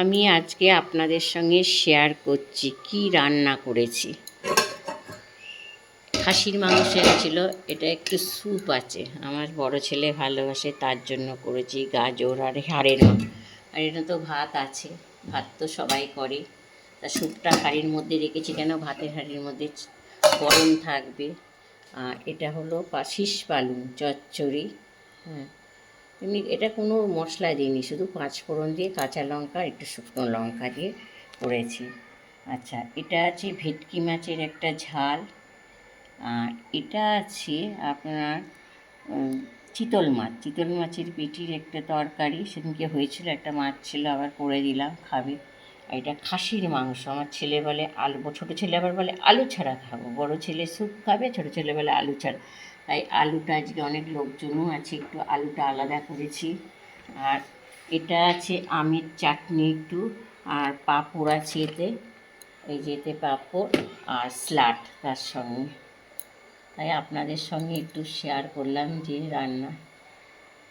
আমি আজকে আপনাদের সঙ্গে শেয়ার করছি। কি রান্না করেছি? খাসির মাংস ছিল, এটা একটু স্যুপ আছে। আমার বড় ছেলে ভালোবাসে, তার জন্য করেছি গাজর আর হাড়ের আর এটা তো ভাত আছে, ভাত তো সবাই করে। তা স্যুপটা হাঁড়ির মধ্যে রেখেছি কেন? ভাতের হাঁড়ির মধ্যে গরম থাকবে। আর এটা হলো পাশিস পালুং, চচ্চড়ি। হ্যাঁ। এমনি এটা কোনো মশলা দিইনি, শুধু পাঁচ ফোড়ন দিয়ে কাঁচা লঙ্কা, একটু শুকনো লঙ্কা দিয়ে করেছি। আচ্ছা এটা আছে ভেটকি মাছের একটা ঝাল। আর এটা আছে আপনার চিতল মাছ। চিতল মাছের পেটির একটা তরকারি, সেদিনকে হয়েছিল, একটা মাছ ছিল, আবার করে দিলাম, খাবে। এটা খাসির মাংস। আমার ছেলে বলে আলু, ছোটো ছেলে আবার বলে আলু ছাড়া খাব। বড় ছেলে স্যুপ খাবে, ছোটো ছেলে বলে আলু ছাড়া। তাই আলুটা আজকে অনেক লোকজনও আছে, একটু আলুটা আলাদা করেছি। আর এটা আছে আমের চাটনি একটু, আর পাঁপড় আছে এতে। এই যে এতে পাঁপড় আর স্লাট তার সঙ্গে। তাই আপনাদের সঙ্গে একটু শেয়ার করলাম যে রান্না।